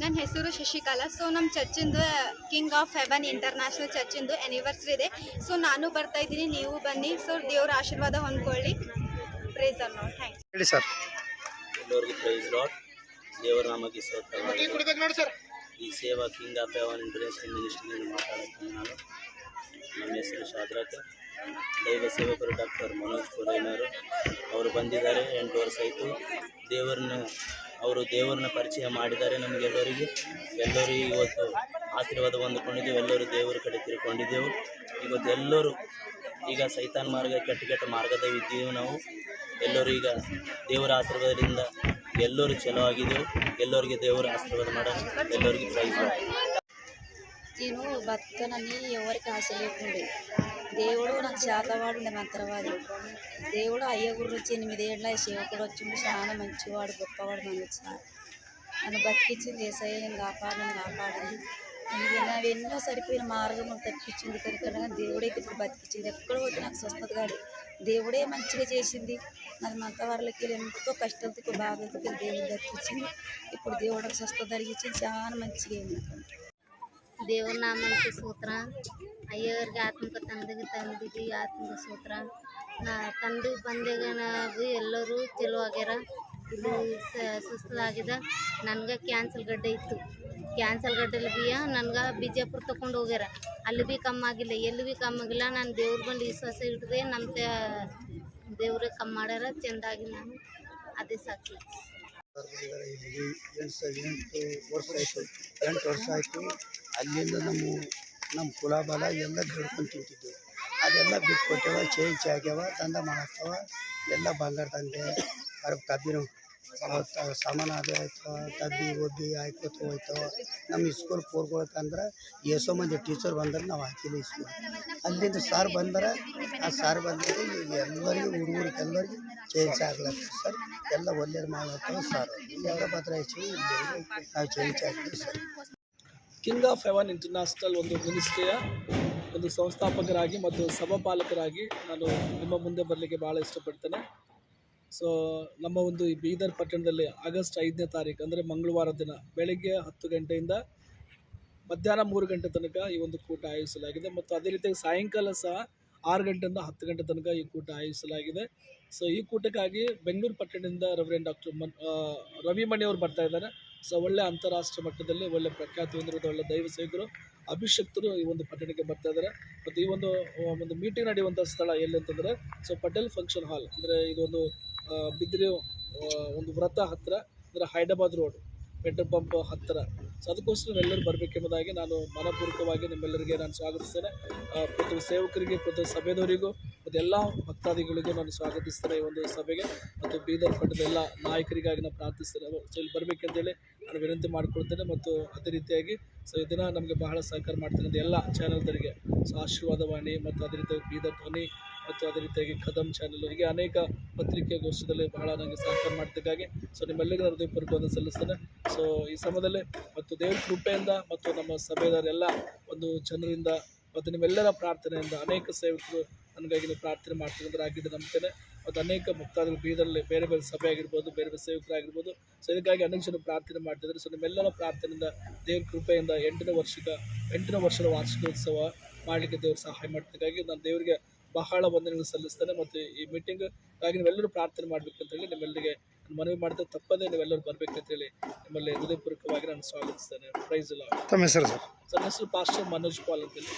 ನನ್ನ ಹೆಸರು ಶಶಿಕಲಾ. ಸೊ ನಮ್ಮ ಚರ್ಚಿಂದು ಕಿಂಗ್ ಆಫ್ ಹೆವನ್ ಇಂಟರ್ನ್ಯಾಷನಲ್ ಚರ್ಚಿಂದು ಆ್ಯನಿವರ್ಸರಿ ಇದೆ. ಸೊ ನಾನು ಬರ್ತಾ ಇದ್ದೀನಿ ನೀವು ಬನ್ನಿ. ಸೊ ದೇವ್ರ ಆಶೀರ್ವಾದ ಹೊಂದ್ಕೊಳ್ಳಿ. ಪ್ರೈಸ್ ಅರ್ ನೋಡಿ ಥ್ಯಾಂಕ್ಸ್ ಹೇಳಿ ಸರ್. ಎಲ್ಲರಿಗೂ ಪ್ರೈಸ್ ಲಾಟ್ ದೇವರ ನಾಮಕ್ಕೆ ಸರ್. ಈ ಸೇವಾ ಕಿಂಗ್ ಆಫ್ ಹೆವನ್ ಇಂಟರ್ನ್ಯಾಷನಲ್ ಮಿನಿಸ್ಟ್ರಿಯಿಂದ ಮಾತಾಡ್ತೀನಿ ನಾನು. ನಮ್ಮ ಹೆಸರು ಶಾದ್ರಕ. ದೈವ ಸೇವಕರು ಡಾಕ್ಟರ್ ಮನೋಜ್ ಕೊಲೈನವರು ಅವರು ಬಂದಿದ್ದಾರೆ ಎಂಟು ವರ್ಷ ಆಯಿತು. ದೇವರನ್ನ ಅವರು ದೇವರನ್ನ ಪರಿಚಯ ಮಾಡಿದ್ದಾರೆ ನಮಗೆಲ್ಲರಿಗೆ ಎಲ್ಲರೂ ಇವತ್ತು ಆಶೀರ್ವಾದ ಹೊಂದಿಕೊಂಡಿದ್ದೆವು. ಎಲ್ಲರೂ ದೇವರ ಕಡೆ ತಿಳ್ಕೊಂಡಿದ್ದೆವು ಇವತ್ತು ಎಲ್ಲರೂ ಈಗ ಸೈತಾನ್ ಮಾರ್ಗ ಕೆಟ್ಟ ಕೆಟ್ಟ ಮಾರ್ಗದಲ್ಲಿದ್ದೀವಿ ನಾವು. ಎಲ್ಲರೂ ಈಗ ದೇವರ ಆಶೀರ್ವಾದದಿಂದ ಎಲ್ಲರೂ ಚಲೋ ಆಗಿದ್ದೆವು. ಎಲ್ಲರಿಗೆ ದೇವರ ಆಶೀರ್ವಾದ ಮಾಡೋಣ. ಎಲ್ಲರಿಗೂ ಪ್ರೈಸ್ నేను బతుకనని ఎవరికి ఆశ లేకుండే. దేవుడు నాకు శాతవాడు మంత్రవాది. దేవుడు అయ్య గురించి ఎనిమిదేళ్ళ సేవకుడు వచ్చిండు. చాలా మంచివాడు గొప్పవాడు మన వచ్చినాడు నన్ను బతికించింది ఏసయ్య నేను కాపాడు కాపాడింది నేను ఎన్నో సరిపోయిన మార్గం తప్పించింది కనుక దేవుడైతే ఇప్పుడు బతికించింది ఎక్కడ పోతే నాకు స్వస్థత కాదు. దేవుడే మంచిగా చేసింది. నాకు మంత వాళ్ళకి ఎంతో కష్టంతో బాధలతో దేవుడు బతికించింది ఇప్పుడు దేవుడు స్వస్థత కలిగించింది. చాలా మంచిగా అయింది. నాకు. ದೇವ್ರ ನಾಮಕ್ಕೆ ಸೂತ್ರ. ಅಯ್ಯವ್ರಿಗೆ ಆತ್ಮಕ ತಂದೆಗೆ ತಂದಿಗೆ ಆತ್ಮಕ ಸೂತ್ರ. ನಾ ತಂದೆ ಬಂದೆಗ ನಾವು ಎಲ್ಲರೂ ಚಲೋ ಆಗ್ಯಾರ. ಇದು ಸುಸ್ತಾಗಿದೆ ನನಗೆ ಕ್ಯಾನ್ಸಲ್ ಗಡ್ಡೆ ಇತ್ತು. ಕ್ಯಾನ್ಸಲ್ ಗಡ್ಡೆಲಿ ಬಿಯ ನನಗೆ ಬಿಜಾಪುರ ತಗೊಂಡು ಹೋಗ್ಯಾರ. ಅಲ್ಲಿ ಭೀ ಕಮ್ಮಿ ಆಗಿಲ್ಲ. ಎಲ್ಲಿ ಭೀ ಕಮ್ಮಾಗಿಲ್ಲ ನಾನು ದೇವ್ರ ಬಂದು ವಿಶ್ವಾಸ ಇಟ್ಟಿದೆ ನಮ್ಮ ದೇವ್ರಿಗೆ ಕಮ್ಮಿ ಮಾಡ್ಯಾರ. ಚೆಂದಾಗಿ ನಾನು ಅದೇ ಸಾಕಿ. ಎಂಟು ವರ್ಷ ಆಯಿತು. ಎಂಟು ವರ್ಷ ಆಯಿತು. ಅಲ್ಲಿಂದ ನಮ್ಮ ನಮ್ಮ ಕುಲ ಬಲ ಎಲ್ಲ ಬೆಳ್ಕೊಂಡು ತಿಂತಿದ್ದೆವು ಅದೆಲ್ಲ ಬಿಟ್ಕೊಟ್ಟೆವ ಚೇಂಜ್ ಆಗ್ಯಾವ ದಂಧ ಮಾಡತ್ತವ, ಎಲ್ಲ ಬಂಗಾರ ತಂದೆ ಅವ್ರ ಕಬ್ಬಿನ ಸಾಮಾನು ಅದು ಆಯ್ತು ಡಬ್ಬಿ ಒಬ್ಬಿ ಆಯ್ಕೋತ ಹೋಯ್ತವ ನಮ್ಮ ಸ್ಕೂಲ್ ಪೋರ್ಕೊಳಕಂದ್ರೆ ಎಷ್ಟೋ ಮಂದಿ ಟೀಚರ್ ಬಂದ್ರೆ ನಾವು ಹಾಕಿಲ್ಲ ಸ್ಕೂಲ್ ಅಲ್ಲಿಂದ ಸಾರ್ ಬಂದ್ರೆ, ಆ ಸಾರ್ ಬಂದರೆ ಎಲ್ಲರಿಗೂ, ಹುಡುಗರಿಗೆ ಎಲ್ಲರಿಗೂ ಚೇಂಜ್ ಆಗ್ಲತ್ತ ಸರ್ ಎಲ್ಲ ಒಳ್ಳೇದು ಮಾಡ್ಲತ್ತವ ಸಾರ್ ಎಲ್ಲ ಬದಲಾಯಿಸಿ ಇಲ್ಲಿ ನಾವು ಚೇಂಜ್ ಆಗ್ತೀವಿ sir king of heaven international ಒಂದು ಮಿನಿಸ್ಟ್ರಿಯ ಒಂದು ಸಂಸ್ಥಾಪಕರಾಗಿ ಮತ್ತು ಸಭಾಪಾಲಕರಾಗಿ ನಾನು ನಿಮ್ಮ ಮುಂದೆ ಬರಲಿಕ್ಕೆ ಭಾಳ ಇಷ್ಟಪಡ್ತೇನೆ. ಸೊ ನಮ್ಮ ಒಂದು ಈ ಬೀದರ್ ಪಟ್ಟಣದಲ್ಲಿ ಆಗಸ್ಟ್ ಐದನೇ ತಾರೀಕು ಅಂದರೆ ಮಂಗಳವಾರ ದಿನ ಬೆಳಗ್ಗೆ ಹತ್ತು ಗಂಟೆಯಿಂದ ಮಧ್ಯಾಹ್ನ ಮೂರು ಗಂಟೆ ತನಕ ಈ ಒಂದು ಕೂಟ ಆಯೋಜಿಸಲಾಗಿದೆ. ಮತ್ತು ಅದೇ ರೀತಿಯಾಗಿ ಸಾಯಂಕಾಲ ಸಹ ಆರು ಗಂಟೆಯಿಂದ ಹತ್ತು ಗಂಟೆ ತನಕ ಈ ಕೂಟ ಆಯೋಜಿಸಲಾಗಿದೆ. ಸೊ ಈ ಕೂಟಕ್ಕಾಗಿ ಬೆಂಗಳೂರು ಪಟ್ಟಣದಿಂದ ರೆವರೆಂಡ್ ಡಾಕ್ಟರ್ ಮನ್ ಆ, ರವಿ ಮಣಿ ಅವರು ಬರ್ತಾ ಇದ್ದಾರೆ. ಸೊ ಒಳ್ಳೆ ಅಂತಾರಾಷ್ಟ್ರೀಯ ಮಟ್ಟದಲ್ಲಿ ಒಳ್ಳೆ ಪ್ರಖ್ಯಾತಿ ಹೊಂದಿರೋದು ಒಳ್ಳೆ ದೈವ ಸೇವಕರು, ಅಭಿಷಕ್ತರು ಈ ಒಂದು ಪಟ್ಟಣಕ್ಕೆ ಬರ್ತಾ ಇದ್ದಾರೆ ಮತ್ತು ಈ ಒಂದು ಒಂದು ಮೀಟಿಂಗ್ ನಡೆಯುವಂಥ ಸ್ಥಳ ಎಲ್ಲಿ ಅಂತಂದರೆ, ಸೊ ಪಟೇಲ್ ಫಂಕ್ಷನ್ ಹಾಲ್ ಅಂದರೆ ಇದೊಂದು ಬಿದ್ರಿ ಒಂದು ವ್ರತ ಹತ್ತಿರ ಅಂದರೆ ಹೈದರಾಬಾದ್ ರೋಡ್ ಪೆಟ್ರೋಲ್ ಪಂಪ್ ಹತ್ತಿರ. ಸೊ ಅದಕ್ಕೋಸ್ಕರ ಎಲ್ಲರೂ ಬರಬೇಕೆಂಬುದಾಗಿ ನಾನು ಮನಪೂರ್ವಕವಾಗಿ ನಿಮ್ಮೆಲ್ಲರಿಗೆ ನಾನು ಸ್ವಾಗತಿಸ್ತೇನೆ. ಪ್ರತಿ ಸೇವಕರಿಗೆ, ಪ್ರತಿ ಸಭೆದವರಿಗೂ ಮತ್ತು ಎಲ್ಲ ಭಕ್ತಾದಿಗಳಿಗೂ ನಾನು ಸ್ವಾಗತಿಸ್ತೇನೆ ಈ ಒಂದು ಸಭೆಗೆ. ಮತ್ತು ಬೀದರ್ ಪಟ್ಟದ ಎಲ್ಲ ನಾಯಕರಿಗಾಗಿ ನಾನು ಪ್ರಾರ್ಥಿಸ್ತೇನೆ. ಸೊ, ಇಲ್ಲಿ ಬರಬೇಕಂತೇಳಿ ನಾನು ವಿನಂತಿ ಮಾಡಿಕೊಳ್ತೇನೆ. ಮತ್ತು ಅದೇ ರೀತಿಯಾಗಿ, ಸೊ ಇದನ್ನು ನಮಗೆ ಬಹಳ ಸಹಕಾರ ಮಾಡ್ತೇನೆ ಎಲ್ಲ ಚಾನಲ್ದರಿಗೆ ಸೊ, ಆಶೀರ್ವಾದವಾಣಿ ಮತ್ತು ಅದೇ ರೀತಿಯಾಗಿ ಬೀದರ್ ಧ್ವನಿ ಮತ್ತು ಅದೇ ರೀತಿಯಾಗಿ ಕದಂ ಚಾನೆಲ್ ಹೀಗೆ ಅನೇಕ ಪತ್ರಿಕೆ ಗೋಷ್ಠದಲ್ಲಿ ಬಹಳ ನನಗೆ ಸಹಕಾರ ಮಾಡಿದ್ದಕ್ಕಾಗಿ ಸೊ ನಿಮ್ಮೆಲ್ಲರಿಗೂ ನಾನು ಹೃದಯಪೂರ್ವಕವಾಗಿ ಸಲ್ಲಿಸ್ತೇನೆ. ಸೊ ಈ ಸಮಯದಲ್ಲಿ ಮತ್ತು ದೇವ್ರ ಕೃಪೆಯಿಂದ ಮತ್ತು ನಮ್ಮ ಸಭೆಯವರೆಲ್ಲ ಒಂದು ಜನರಿಂದ ಮತ್ತು ನಿಮ್ಮೆಲ್ಲರ ಪ್ರಾರ್ಥನೆಯಿಂದ ಅನೇಕ ಸೇವಕರು ನನಗಾಗಿ ಪ್ರಾರ್ಥನೆ ಮಾಡ್ತಿರೋದ್ರ ಆಗಿದೆ ನಂಬ್ತೇನೆ. ಮತ್ತು ಅನೇಕ ಭಕ್ತಾದಿಗಳು ಬೀದರಲ್ಲಿ ಬೇರೆ ಬೇರೆ ಸಭೆ ಆಗಿರ್ಬೋದು ಬೇರೆ ಬೇರೆ ಸೇವಕರಾಗಿರ್ಬೋದು. ಸೊ ಇದಕ್ಕಾಗಿ ಅನೇಕ ಜನ ಪ್ರಾರ್ಥನೆ ಮಾಡ್ತಿದ್ದಾರೆ. ಸೊ ನಿಮ್ಮೆಲ್ಲರ ಪ್ರಾರ್ಥನೆಯಿಂದ, ದೇವ್ರ ಕೃಪೆಯಿಂದ ಎಂಟನೇ ವರ್ಷದ ಎಂಟನೇ ವರ್ಷದ ವಾರ್ಷಿಕೋತ್ಸವ ಮಾಡಲಿಕ್ಕೆ ದೇವ್ರು ಸಹಾಯ ಮಾಡ್ತಿದ್ದಾಗಿ ನಾನು ದೇವರಿಗೆ ಬಹಳ ವಂದನೆಗಳು ಸಲ್ಲಿಸ್ತೇನೆ ಮತ್ತು ಈ ಮೀಟಿಂಗ್ ಮೀಟಿಂಗ್ಗಾಗಿ ನೀವೆಲ್ಲರೂ ಪ್ರಾರ್ಥನೆ ಮಾಡಬೇಕಂತೇಳಿ ನಿಮ್ಮೆಲ್ಲರಿಗೆ ನಾನು ಮನವಿ ಮಾಡಿದ್ರೆ ತಪ್ಪದೇ ನೀವೆಲ್ಲರೂ ಬರಬೇಕಂತೇಳಿ ನಿಮ್ಮಲ್ಲಿ ಹೃದಯಪೂರ್ವಕವಾಗಿ ನಾನು ಸ್ವಾಗತಿಸ್ತೇನೆ. ಪ್ರೈಸ್ ಇಲ್ಲ ತಮ್ಮ ಹೆಸರು ಸರ್? ಸರ್ ನನ್ನ ಹೆಸರು ಪಾಸ್ಟರ್ ಮನೋಜ್ ಪಾಲ್ ಅಂತೇಳಿ